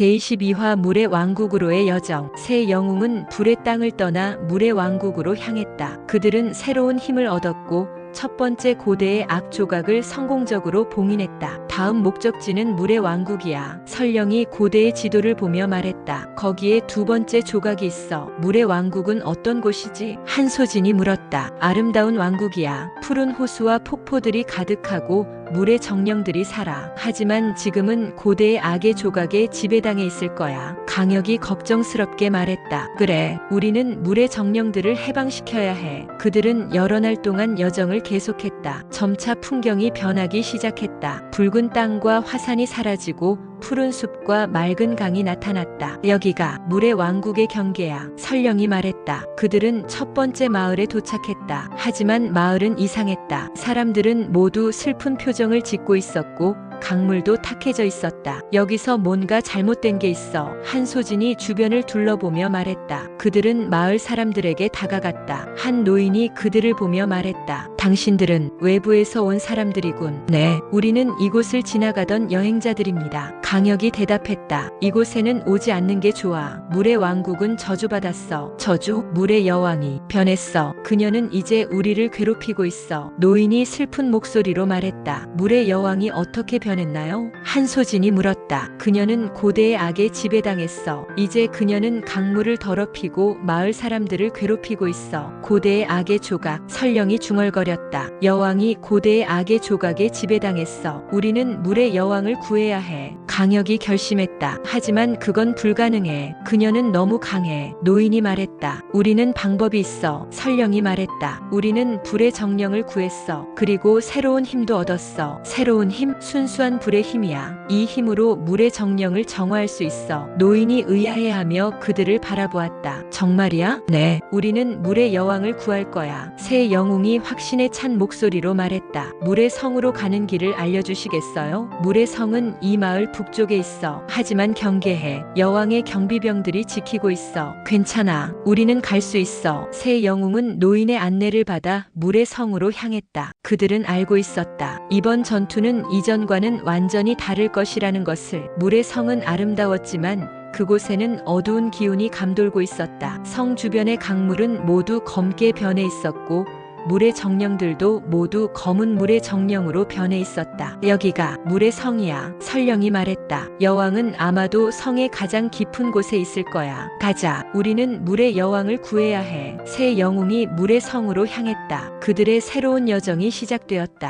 제22화 물의 왕국으로의 여정. 새 영웅은 불의 땅을 떠나 물의 왕국으로 향했다. 그들은 새로운 힘을 얻었고 첫 번째 고대의 악 조각을 성공적으로 봉인했다. 다음 목적지는 물의 왕국이야. 설령이 고대의 지도를 보며 말했다. 거기에 두 번째 조각이 있어. 물의 왕국은 어떤 곳이지? 한소진이 물었다. 아름다운 왕국이야. 푸른 호수와 폭포들이 가득하고 물의 정령들이 살아. 하지만 지금은 고대의 악의 조각에 지배당해 있을 거야. 강혁이 걱정스럽게 말했다. 그래, 우리는 물의 정령들을 해방시켜야 해. 그들은 여러 날 동안 여정을 계속했다. 점차 풍경이 변하기 시작했다. 붉은 땅과 화산이 사라지고 푸른 숲과 맑은 강이 나타났다. 여기가 물의 왕국의 경계야. 설령이 말했다. 그들은 첫 번째 마을에 도착했다. 하지만 마을은 이상했다. 사람들은 모두 슬픈 표정을 짓고 있었고 강물도 탁해져 있었다. 여기서 뭔가 잘못된 게 있어. 한소진이 주변을 둘러보며 말했다. 그들은 마을 사람들에게 다가갔다. 한 노인이 그들을 보며 말했다. 당신들은 외부에서 온 사람들이군. 네, 우리는 이곳을 지나가던 여행자들입니다. 강혁이 대답했다. 이곳에는 오지 않는 게 좋아. 물의 왕국은 저주받았어. 저주? 물의 여왕이 변했어. 그녀는 이제 우리를 괴롭히고 있어. 노인이 슬픈 목소리로 말했다. 물의 여왕이 어떻게 변 했나요? 한소진이 물었다. 그녀는 고대의 악에 지배당했어. 이제 그녀는 강물을 더럽히고 마을 사람들을 괴롭히고 있어. 고대의 악의 조각. 설령이 중얼거렸다. 여왕이 고대의 악의 조각에 지배당했어. 우리는 물의 여왕을 구해야 해. 강혁이 결심했다. 하지만 그건 불가능해. 그녀는 너무 강해. 노인이 말했다. 우리는 방법이 있어. 설령이 말했다. 우리는 불의 정령을 구했어. 그리고 새로운 힘도 얻었어. 새로운 힘? 순수 한 불의 힘이야. 이 힘으로 물의 정령을 정화할 수 있어. 노인이 의아해하며 그들을 바라보았다. 정말이야? 네. 우리는 물의 여왕을 구할 거야. 새 영웅이 확신에 찬 목소리로 말했다. 물의 성으로 가는 길을 알려주시겠어요? 물의 성은 이 마을 북쪽에 있어. 하지만 경계해. 여왕의 경비병들이 지키고 있어. 괜찮아. 우리는 갈 수 있어. 새 영웅은 노인의 안내를 받아 물의 성으로 향했다. 그들은 알고 있었다. 이번 전투는 이전 과는 완전히 다를 것이라는 것을. 물의 성은 아름다웠지만 그곳에는 어두운 기운이 감돌고 있었다. 성 주변의 강물은 모두 검게 변해 있었고 물의 정령들도 모두 검은 물의 정령으로 변해 있었다. 여기가 물의 성이야. 설령이 말했다. 여왕은 아마도 성의 가장 깊은 곳에 있을 거야. 가자. 우리는 물의 여왕을 구해야 해. 새 영웅이 물의 성으로 향했다. 그들의 새로운 여정이 시작되었다.